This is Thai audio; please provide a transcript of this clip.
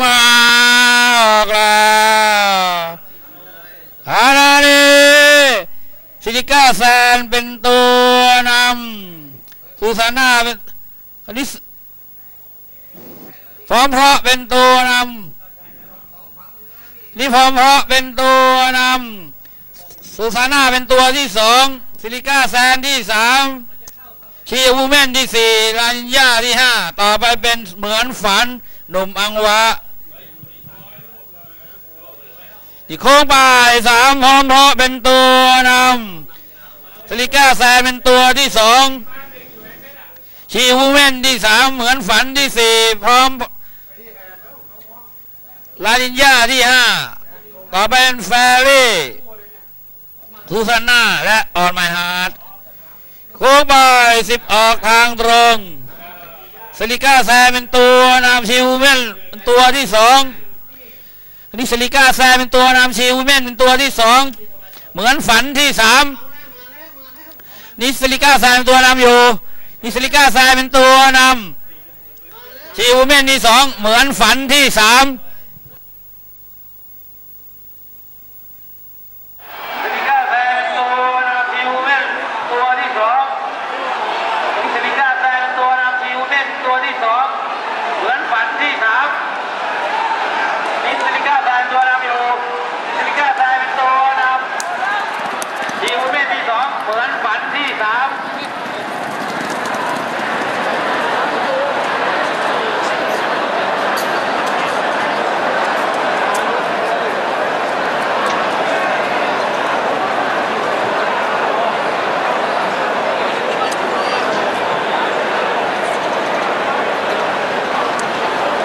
มากแล้วฮานานีซิลิก้าแซนเป็นตัวนำซูซาน่าเป็นอันนี้ฟอร์มเพาะเป็นตัวนำนี่ฟอร์มเพาะเป็นตัวนำซูซาน่าเป็นตัวที่สองซิลิก้าแซนที่สามชีวูแมนที่สี่ลานิญญาที่ห้าต่อไปเป็นเหมือนฝัน หนุ่มอังวะอีกโค้งไปสามพร้อมเพาะเป็นตัวนำสลิก้าแซนเป็นตัวที่สองชีวูเมนที่สามเหมือนฝันที่สี่พร้อมลาดินยาที่ห้าต่อไปเป็นแฟรี่ซูซาน่าและออนไมฮาร์ดโค้งไปสิบออกทางตรง สลิก้าแซเป็นตัวนำชีวูเมนเป็นตัวที่สองอันนี้สลิก้าแซเป็นตัวนำชีวูเมนเป็นตัวที่สองเหมือนฝันที่สามนี่สลิก้าแซเป็นตัวนำอยู่นี่สลิก้าแซเป็นตัวนำชีวูเมนที่สองเหมือนฝันที่สามสลิก้าแซเป็นตัวนำชีวูแมนตัวที่สองนี่สลิก้าแซเป็นตัวนำชีวูแมนตัวที่สองเหมือนฝันที่สาม นี่ซิลิก้าแซนตัวนำอยู่ซิลิก้าแซ นเป็นตัวนำทีเมนที่สองเหมือนฝันที่สาม